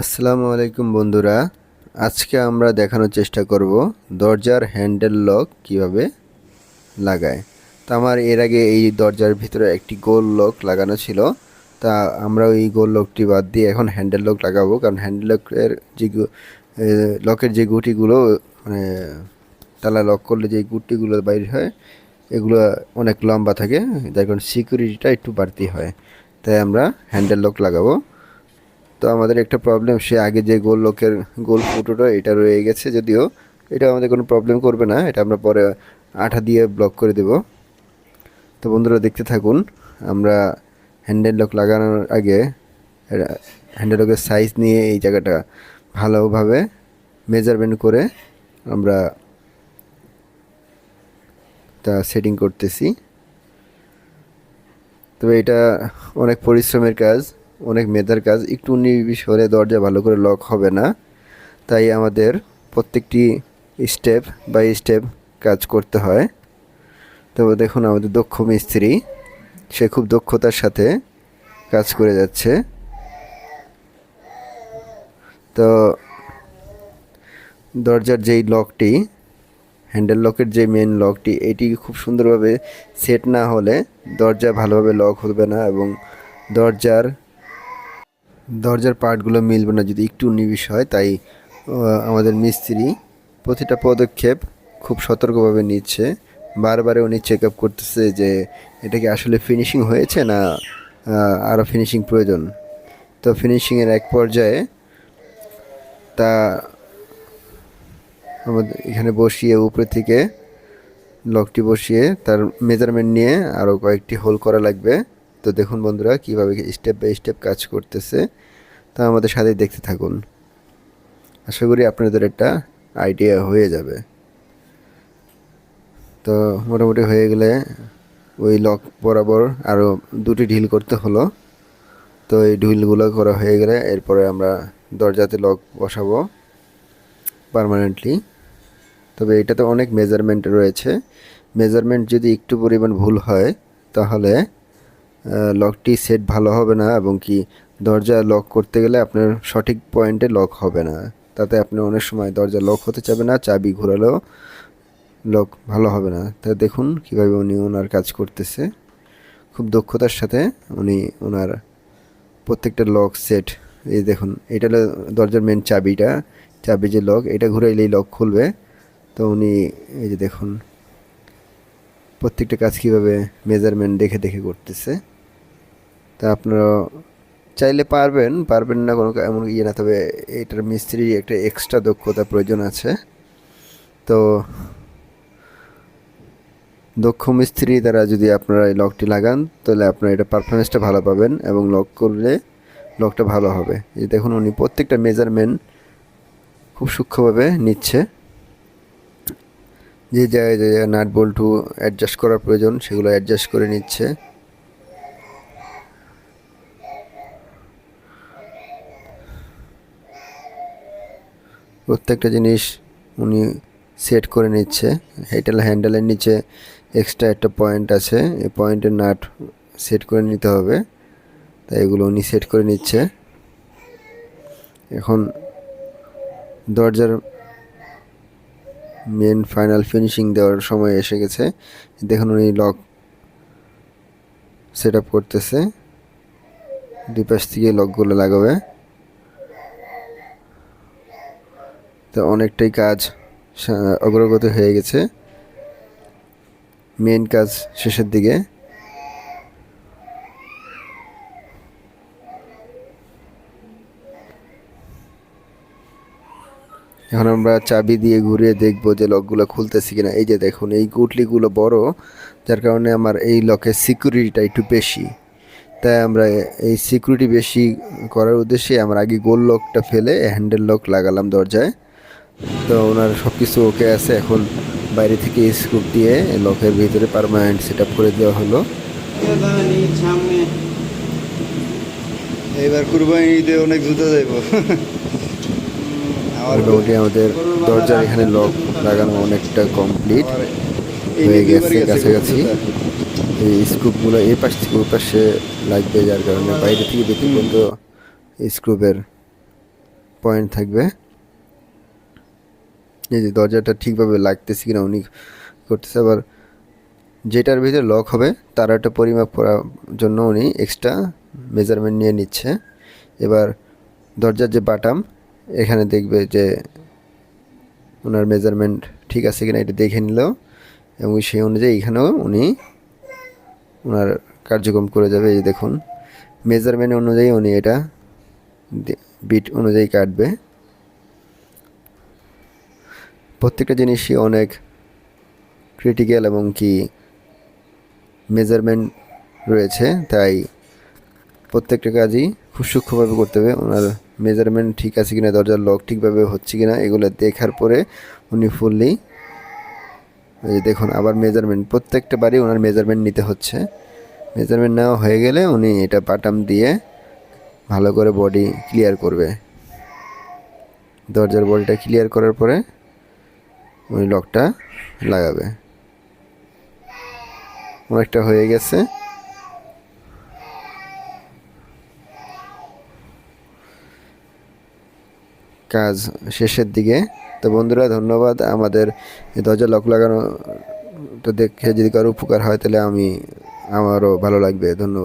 আসসালামু আলাইকুম বন্ধুরা। আজকে আমরা দেখানোর চেষ্টা করব দরজার হ্যান্ডেল লক কীভাবে লাগায়। তা আমার এর আগে এই দরজার ভিতরে একটি গোল লক লাগানো ছিল। তা আমরা ওই গোল লকটি বাদ দিয়ে এখন হ্যান্ডেল লক লাগাবো। কারণ হ্যান্ডেল লকের যে লকের যে গুটিগুলো মানে তালা লক করলে যে গুটিগুলো বাইর হয়, এগুলো অনেক লম্বা থাকে। যার কারণ সিকিউরিটিটা একটু বাড়তি হয়। তাই আমরা হ্যান্ডেল লক লাগাবো। তো আমাদের একটা প্রবলেম সে আগে যে গোল লোকের গোল ফুটোটা এটা রয়ে গেছে যদিও এটা আমাদের কোনো প্রবলেম করবে না, এটা আমরা পরে আঠা দিয়ে ব্লক করে দেব। তো বন্ধুরা দেখতে থাকুন, আমরা হ্যান্ডেল লক লাগানোর আগে হ্যান্ডেল লকের সাইজ নিয়ে এই জায়গাটা ভালোভাবে মেজারমেন্ট করে আমরা তা সেটিং করতেছি। তবে এটা অনেক পরিশ্রমের কাজ। অনেক মেধার কাজ, একটু উনিশ হলে দরজা ভালো করে লক হবে না। তাই আমাদের প্রত্যেকটি স্টেপ বাই স্টেপ কাজ করতে হয়। তবে দেখুন আমাদের দক্ষ মিস্ত্রি, সে খুব দক্ষতার সাথে কাজ করে যাচ্ছে। তো দরজার যেই লকটি হ্যান্ডেল লকের যে মেন লকটি এটি খুব সুন্দরভাবে সেট না হলে দরজা ভালোভাবে লক হবে না এবং দরজার দরজার পার্টগুলো মিলবে না, যদি একটু নিবিষ হয়, তাই আমাদের মিস্ত্রি প্রতিটা পদক্ষেপ খুব সতর্কভাবে নিচ্ছে। বারবারে উনি চেক আপ করতেছে যে, এটা কি আসলে ফিনিশিং হয়েছে না আরও ফিনিশিং প্রয়োজন? তো ফিনিশিংয়ের এক পর্যায়ে তা আমাদের এখানে বসিয়ে উপরে থেকে লকটি বসিয়ে তার মেজারমেন্ট নিয়ে আরও কয়েকটি হোল করা লাগবে। তো দেখুন বন্ধুরা, কীভাবে স্টেপ বাই স্টেপ কাজ করতেছে, তা আমাদের সাথে দেখতে থাকুন। আশা করি আপনাদের একটা আইডিয়া হয়ে যাবে। তো মোটামুটি হয়ে গেলে ওই লক বরাবর আরও দুটি ঢিল করতে হলো। তো এই ঢিলগুলো করা হয়ে গেলে এরপরে আমরা দরজাতে লক বসাবো পার্মানেন্টলি তবে এটাতে অনেক মেজারমেন্ট রয়েছে। মেজারমেন্ট যদি একটু পরিমাণ ভুল হয়, তাহলে লকটি সেট ভালো হবে না এবং কি দরজা লক করতে গেলে আপনার সঠিক পয়েন্টে লক হবে না। তাতে আপনি অনেক সময় দরজা লক হতে চাবে না, চাবি ঘোরালেও লক ভালো হবে না। তা দেখুন কীভাবে উনি ওনার কাজ করতেছে। খুব দক্ষতার সাথে উনি ওনার প্রত্যেকটা লক সেট এই দেখুন, এটা দরজার মেন চাবিটা। চাবি যে লক এটা ঘুরাইলেই লক খুলবে। তো উনি, এই যে দেখুন, প্রত্যেকটা কাজ কীভাবে মেজারমেন্ট দেখে দেখে করতেছে। তা আপনারা চাইলে পারবেন পারবেন না কোনো এমন ইয়ে না, তবে এটার মিস্ত্রি একটা এক্সট্রা দক্ষতা প্রয়োজন আছে। তো দক্ষ মিস্ত্রি দ্বারা যদি আপনারা এই লকটি লাগান, তাহলে আপনারা এটা পারফরমেন্সটা ভালো পাবেন এবং লক করলে লকটা ভালো হবে। এই দেখুন উনি প্রত্যেকটা মেজারমেন্ট খুব সূক্ষ্মভাবে নিচ্ছে। যে জায়গায় যে জায়গায় নাট বল্টু অ্যাডজাস্ট করার প্রয়োজন, সেগুলো অ্যাডজাস্ট করে নিচ্ছে। প্রত্যেকটা জিনিস উনি সেট করে নিচ্ছে। হেটেল হ্যান্ডেলের নিচে এক্সট্রা একটা পয়েন্ট আছে। এই পয়েন্টের নাট সেট করে নিতে হবে। তাই এগুলো উনি সেট করে নিচ্ছে। এখন দরজার মেন ফাইনাল ফিনিশিং দেওয়ার সময় এসে গেছে। দেখুন উনি লক সেট আপ করতেছে। দুই পাশ থেকে লকগুলো লাগাবে। তো অনেকটাই কাজ অগ্রগতি হয়ে গেছে। মেন কাজ শেষের দিকে। এখন আমরা চাবি দিয়ে ঘুরিয়ে দেখব যে লকগুলো খুলতেছে কিনা। এই যে দেখুন, এই গুটলিগুলো বড়, যার কারণে আমার এই লকের সিকিউরিটিটা একটু বেশি। তাই আমরা এই সিকিউরিটি বেশি করার উদ্দেশ্যে আমরা আগে গোল লকটা ফেলে হ্যান্ডেল লক লাগালাম দরজায়। তো ওনার সব কিছু ওকে আছে। এখন বাইরে থেকে স্ক্রুপ দিয়ে লকের ভিতরে পারমানেন্ট সেট করে দেওয়া হলো। এবার কুরবানি ঈদে অনেক জুতা যাইব মোটামুটি আমাদের দরজার এখানে লক লাগানো অনেকটা কমপ্লিট হয়ে গেছে কাছাকাছি। এই স্ক্রুপগুলো এই পাশ থেকে ওই পাশে লাগবে যার কারণে বাইরে থেকে দেখি কিন্তু স্ক্রুপের পয়েন্ট থাকবে। এই যে দরজাটা ঠিকভাবে লাগতেছে কিনা উনি করতেছে, আবার যেটার ভিতরে লক হবে, তার একটা পরিমাপ করার জন্য উনি এক্সট্রা মেজারমেন্ট নিয়ে নিচ্ছে। এবার দরজার যে বাটাম এখানে দেখবে যে ওনার মেজারমেন্ট ঠিক আছে কিনা এটা দেখে নিল এবং সেই অনুযায়ী এখানেও উনি ওনার কার্যক্রম করে যাবে। এই দেখুন মেজারমেন্ট অনুযায়ী উনি এটা বিট অনুযায়ী কাটবে। প্রত্যেকটা জিনিসই অনেক ক্রিটিক্যাল এবং কি মেজারমেন্ট রয়েছে, তাই প্রত্যেকটা কাজই খুব সূক্ষ্মভাবে করতে হবে। ওনার মেজারমেন্ট ঠিক আছে কিনা, দরজার লক ঠিকভাবে হচ্ছে কিনা, এগুলো দেখার পরে উনি ফুললি এই দেখুন, আবার মেজারমেন্ট প্রত্যেকটা বাড়ি ওনার মেজারমেন্ট নিতে হচ্ছে। মেজারমেন্ট নেওয়া হয়ে গেলে উনি এটা বাটাম দিয়ে ভালো করে বডি ক্লিয়ার করবে। দরজার বডিটা ক্লিয়ার করার পরে উনি লকটা লাগাবে। অনেকটা হয়ে গেছে। কাজ শেষের দিকে। তো বন্ধুরা, ধন্যবাদ। আমাদের দরজা লক লাগানো তো দেখে যদি কারও উপকার হয়, তাহলে আমি, আমারও ভালো লাগবে। ধন্যবাদ।